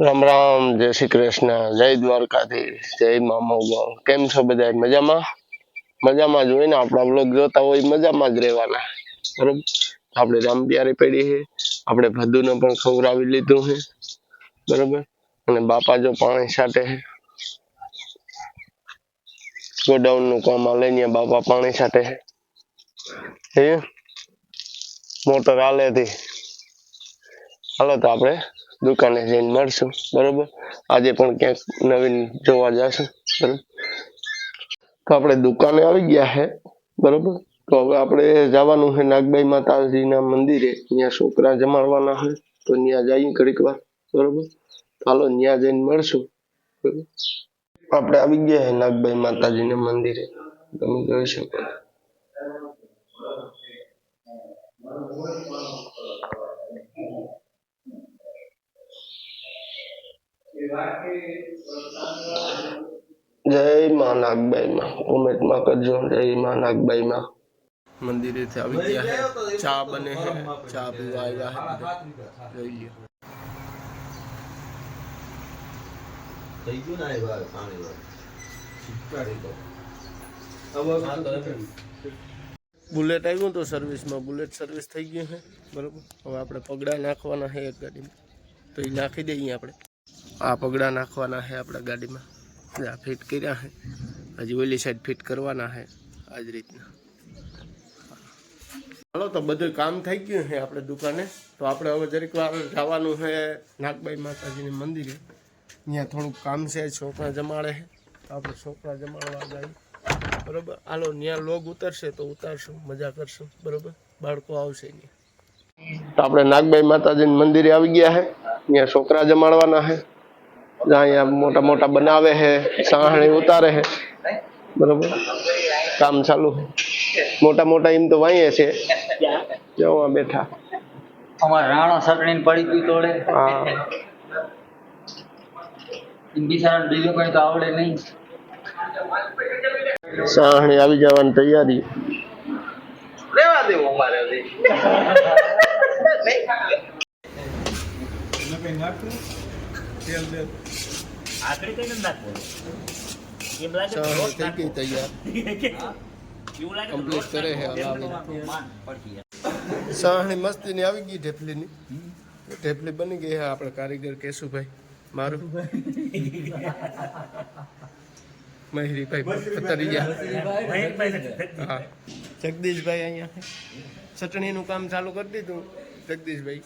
રામ રામ, જય શ્રી કૃષ્ણ, જય દ્વારકાધીશ, જય મા મોગલ કેમ છો બધા મજામાં? મજામાં જોઈને આપણા બ્લોગ જોતા હોય મજામાં જ રહેવાના. બરોબર? આપણે રામ પ્યારી પડી છે આપણે ભદુને પણ ખવડાવી લીધું છે બરોબર? અને બાપા જો પાણી છાંટે છે ગોડાઉનનું કામ હાલે ને બાપા પાણી છાંટે છે મોટર હાલે થી હાલો તો આપણે દુકાને જઈને મળશું, બરોબર? આજે પણ ક્યાંક નવીન જોવા જશું, બરોબર? તો આપણે દુકાને આવી ગયા છે બરોબર? તો હવે આપણે જવાનું છે નાગબાઈ માતાજીના મંદિરે, ત્યાં છોકરા જમાડવાના છે તો ત્યાં જઈએ ઘડીક વાર, બરોબર? ચાલો ત્યાં જઈને મળશું આપણે આવી ગયા છે નાગબાઈ માતાજીના મંદિરે, તમે જોઈ શકો જય માં નાગબાઈ માં કોમેન્ટ કરજો. જય માં નાગબાઈ માં મંદિરે થી આવી ગયા હે. ચા બને હે. ચા પીવા આવ્યા હે જોઈ લ્યો. થઈ ગયું ને એ પાણી વાર? બુલેટ આવ્યું તો સર્વિસમાં બુલેટ સર્વિસ થઈ ગયું છે બરોબર? હવે આપણે પગડા નાખવાના છે એક ગાડીમાં. તો એ નાખી દઈએ આપણે. આ પગડા નાખવાના છે આપણા ગાડીમાં. આ ફિટ કર્યા છે હજી ઓલી સાઈડ ફિટ કરવાના છે આ જ રીતના. હાલો, તો બધું કામ થઈ ગયું છે આપણે દુકાને. તો આપણે હવે જરીક વાર જવાનું છે નાગબાઈ માતાજીની મંદિરે. ત્યાં થોડુંક કામ છે, છોકરા જમાડે છે તો આપણે છોકરા જમાડવા જાય બરોબર? હાલો ત્યાં લોગ ઉતરશે તો ઉતારશું, મજા કરશું. બરોબર? બાળકો આવશે ત્યાં તો આપણે નાગબાઈ માતાજીની મંદિરે આવી ગયા છે ત્યાં છોકરા જમાડવાના છે અહીંયા મોટા મોટા બનાવે છે સાહણી ઉતારે છે. બરોબર? કામ ચાલુ મોટા મોટા એમ તો વાંયે છે. જવા બેઠા. અમારે રાણો સકડીને પડી ગયું તોડે. હા. બિચારા બીજું કઈ તો આવડે નહીં. સાહણી આવી જવાની તૈયારી. રેવા દેવો અમારે આગળ કઈ નથી નાખવું. એમ લાગે તો થઈ ગઈ તૈયાર. એવું લાગે તો કરે છે નાખવું. હલાવીને. માન પડતી જાય. સાહણી મસ્તીની આવી ગઈ ઢેફલીની. ઢેફલી બની ગઈ છે આપણે કારીગર કેશુભાઈ. મારું. મહેરીભાઈ પતરિયા હા. જગદીશભાઈ અહીંયા ચટણીનું કામ ચાલુ કરી દીધું જગદીશભાઈ.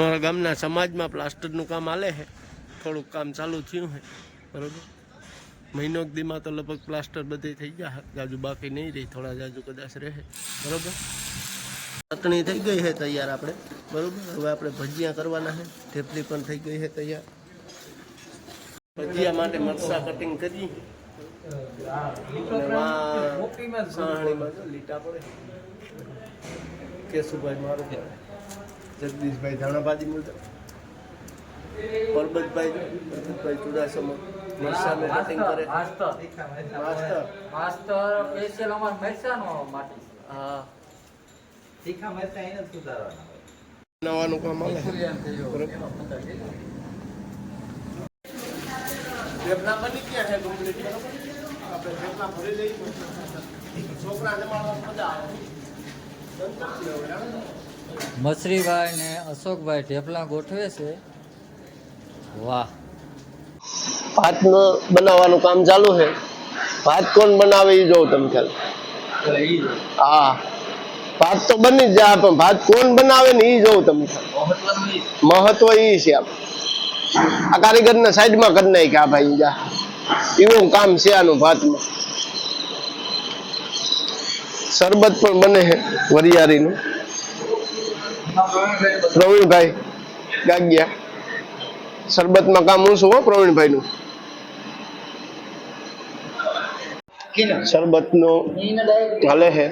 અમારા ગામના સમાજમાં પ્લાસ્ટરનું કામ હાલે છે. થોડુંક કામ ચાલુ થયું છે. બરોબર? મહિનો દીમાં તો લગભગ પ્લાસ્ટર બધે થઈ ગયા જાજુ બાકી નહીં રહી થોડા જાજુ કદાચ રહે. બરોબર? ચટણી થઈ ગઈ છે તૈયાર આપણે. બરોબર? હવે આપણે ભજીયા કરવાના છે. ઠેપલી પણ થઈ ગઈ છે તૈયાર. ભજીયા માટે મરસા કટિંગ કરી. લીટા પડે. કેશુભાઈ મારું જગદીશભાઈ ધાણાભાજી મળતા. પરબતભાઈ પરબતભાઈ ચુડાસમા મરચાનું કટિંગ કરે. સ્પેશિયલ અમાર મરચાનો માટે હા. તીખા મરચાં એને સુધારવાના નવાનું કામ આવે. બની ગયા છે આપણે થેપલા ભરી લઈએ. છોકરા જમાડવા મજા આવે. મસરીભાઈ ને અશોકભાઈ ઢેફલા ગોઠવે છે. વાહ. ભાત બનાવવાનું કામ ચાલુ છે. ભાત કોણ બનાવે એ જોઉં તમે ખ્યાલ. હા. ભાત તો બની જ જાય, પણ ભાત કોણ બનાવે ને એ જોઉં તમે મહત્વ એ છે આ કારીગર ને સાઈડમાં કરી નાખ્યા આ ભાઈ જા. એવું કામ છે આનું ભાતમાં. શરબત પણ બને છે વરિયાળીનું. પ્રવીણભાઈ ગાગ્યા. શરબતમાં કામ હું છું પ્રવીણભાઈ નું શરબત નો હાલે હે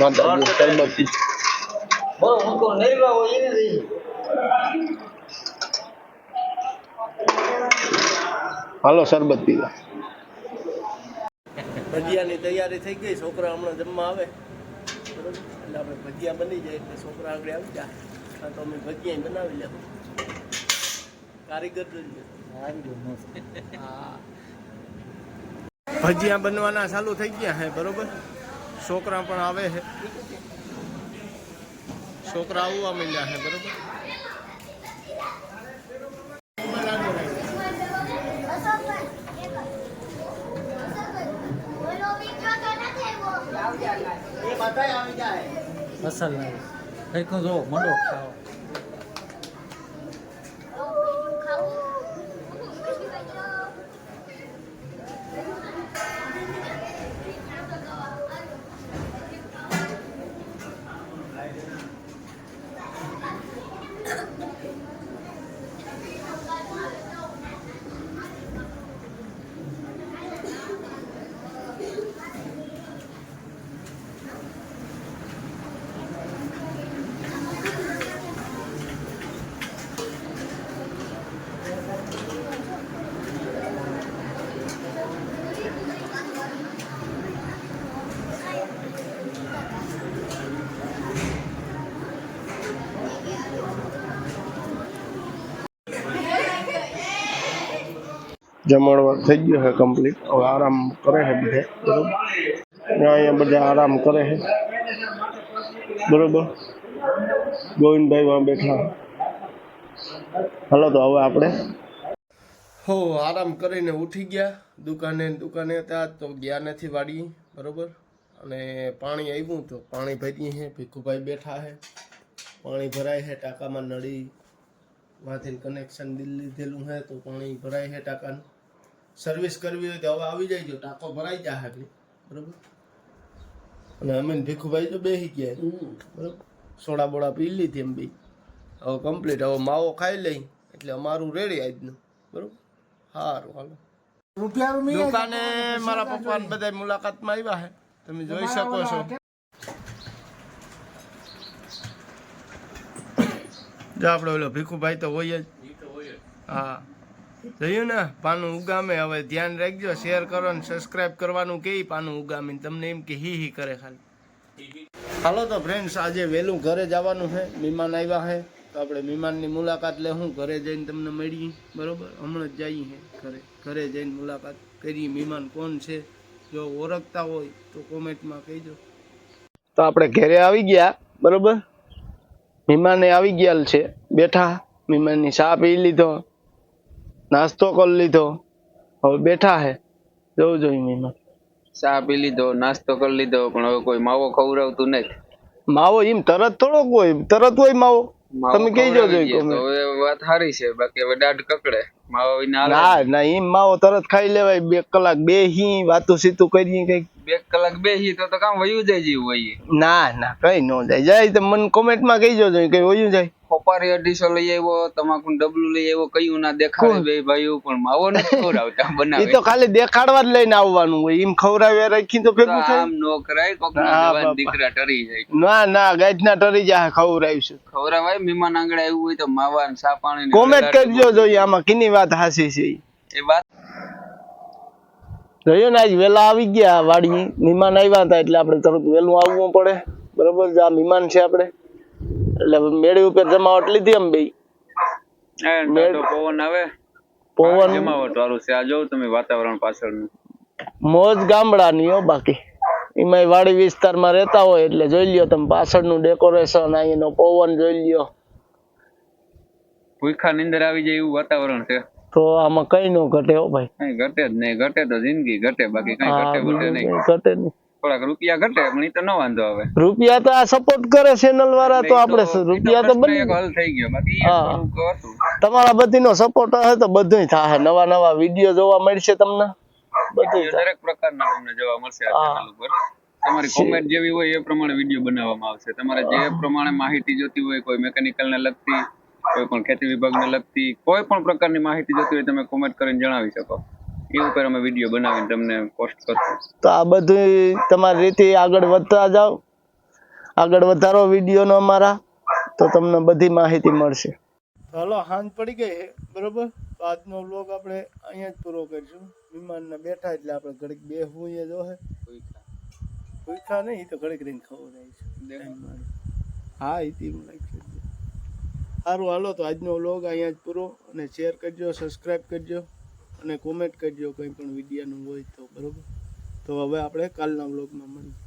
માતાજી શરબત હાલો શરબત પીવા. ભજીયાની તૈયારી થઈ ગઈ છોકરા હમણાં જમવા આવે. બરોબર એટલે આપણે ભજીયા બની જાય એટલે છોકરા આગળ આવી જાય હા તો અમે ભજીયા બનાવી લેવું કારીગર હા. ભજીયા બનવાના ચાલુ થઈ ગયા હે બરોબર? છોકરા પણ આવે છે છોકરા આવવા માંડ્યા છે બરોબર? અસલ નહીં કંઈક જો મંડો ખાવા જમણવાર થઈ ગયો છે કમ્પ્લીટ હવે આરામ કરે છે બધે. બરોબર? અહીંયા બધા આરામ કરે છે. બરોબર? ગોવિંદભાઈ વાં બેઠા. હાલો તો હવે આપણે. હો, આરામ કરીને ઉઠી ગયા. દુકાને દુકાને હતા, તો ગયા નથી વાડી બરોબર? અને પાણી આવ્યું તો પાણી ભરીએ છે ભીખુભાઈ બેઠા છે. પાણી ભરાય છે, ટાંકામાં નળી માંથી કનેક્શન લીધેલું હે તો પાણી ભરાય છે ટાંકાનું. સર્વિસ કરવી હોય તો હવે આવી જાય જો ટાંકો ભરાઈ જાય છે બરોબર? અને અમે ભીખુભાઈ તો બેસી ગયા. બરોબર? સોડા બોડા પી લીધી એમ બી. હવે કમ્પ્લીટ હવે માવો ખાઈ લઈ. એટલે અમારું રેડી આજનું બરોબર? સારું હાલો. દુકાને મારા પપ્પા ને બધા મુલાકાતમાં આવ્યા છે તમે જોઈ શકો છો. આપણે ઓલો ભીખુભાઈ તો હોય જ. હા. જોયું ને, પાનું ઉગામે. હવે ધ્યાન રાખજો શેર કરો ને સબસ્ક્રાઇબ કરવાનું કે પાનું ઉગામી તમને એમ કે હી હી કરે ખાલી. હાલો તો ફ્રેન્ડ્સ આજે વહેલું ઘરે જવાનું છે. મહેમાન આવ્યા છે. તો આપણે મહેમાનની મુલાકાત લે હું, ઘરે જઈને તમને મળીએ. બરોબર? હમણાં જ જઈએ ઘરે. ઘરે જઈને મુલાકાત કરીએ. મહેમાન કોણ છે? જો ઓળખતા હોય તો કોમેન્ટમાં કહેજો. તો આપણે ઘરે આવી ગયા. બરોબર? મહેમાને આવી ગયા છે. બેઠા. મહેમાનની ચા પી લીધો. નાસ્તો કરી લીધો. હવે બેઠા હે. જોવું જોઈએ મહેમાન. ચા પી લીધો નાસ્તો કરી લીધો પણ હવે કોઈ માવો ખવડાવતું નથી. માવો એમ તરત થોડોક હોય તરત હોય માવો. તમે કહી જો. હવે વાત સારી છે બાકી હવે દાઢ કકડે. માવો વિના ના ના એમ માવો તરત ખાઈ લેવાય બે કલાક બે હી વાતું સીતું કરીએ કંઈક. બે કલાક બેસી તો તો કામ વયું જાય જેવું હોય ના ના કઈ ન જાય. જાય તો મને કોમેન્ટમાં કહીજો જોઈએ કઈ વયું જાય. ખોપારી અઢીસો લઈ આવ્યો તમાકુ ડબલું લઈ આવ્યો કયું ના દેખાડે બે ભાઈઓ પણ માવો ને ખવડાવતા એ બનાવે. તો ખાલી દેખાડવા જ લઈને આવવાનું હોય એમ ખવડાવે રાખી તો ભેગું થાય. આમ નો કરાય કોક દીકરા ટરી જાય. ના ના ગાજના ટરી જાય ખવડાવીશું. ખવડાવાય મહેમાન આંગળે આવ્યું હોય તો માવા ને સા પાણી ને કોમેન્ટ કરજો જોઈએ આમાં કિની વાત હાસી છે એ વાત જોયું ને આજ વેલા આવી ગયા વાડી મહેમાન આવ્યા હતા એટલે આપણે તરત વેલું આવવું પડે. બરોબર જે આ મહેમાન છે આપણે. એટલે મેળી ઉપર જમાવટ લીધી એમ બે પવન આવે. પવન જમાવટ વાળું છે. આ જોઉં તમે વાતાવરણ પાછળનું. મોજ ગામડાની હો બાકી. એમાં વાડી વિસ્તારમાં રહેતા હોય એટલે જોઈ લ્યો તમે પાછળનું ડેકોરેશન અહીંનો પવન જોઈ લ્યો. ભૂખા નીંદર આવી જાય એવું વાતાવરણ છે. તો આમાં કઈ નો ઘટે હો ભાઈ. કઈ ઘટે જ નહીં. ઘટે તો જિંદગી ઘટે બાકી કઈ ઘટે ઘટે નહીં. ઘટે નહીં. થોડાક રૂપિયા ઘટે પણ ઈ તો ન વાંધો આવે. રૂપિયા તો આ સપોર્ટ કરે ચેનલ વાળા તો આપણે રૂપિયા તો બની હલ થઈ ગયો. બાકી. તમારા બધીનો સપોર્ટ હશે તો બધુંય થાય નવા નવા વીડિયો જોવા મળશે તમને. બધું દરેક પ્રકારના તમને જોવા મળશે આ ચેનલ ઉપર. તમારી કોમેન્ટ જેવી હોય એ પ્રમાણે વીડિયો બનાવવામાં આવશે. તમારે જે પ્રમાણે માહિતી જોતી હોય કોઈ મેકેનિકલ ને લગતી કોઈ પણ ખેતી વિભાગને લગતી કોઈ પણ પ્રકારની માહિતી જોતી હોય તમે કોમેન્ટ કરીને જણાવી શકો. એ ઉપર અમે વીડિયો બનાવીને તમને પોસ્ટ કરશું. તો આ બધું તમારી રીતે આગળ વધતા જાઓ. આગળ વધારો વિડીયોનો અમારા. તો તમને બધી માહિતી મળશે. હલો હાંજ પડી ગઈ છે બરોબર? તો આજનો વ્લોગ આપણે અહીંયા જ પૂરો કરીશું. વિમાનના બેઠા એટલે આપણે ઘડીક બે હું જો હે ભૂખા નહીં તો ઘડીક રહીને ખબર. હા એ તી લાગશે સારું હાલો તો આજનો વ્લોગ અહીંયા જ પૂરો. અને શેર કરજો સબસ્ક્રાઈબ કરજો. અને કોમેન્ટ કરજો કંઈ પણ વિડીયાનું હોય તો, બરાબર? તો હવે આપણે કાલના વ્લોગમાં મળીએ.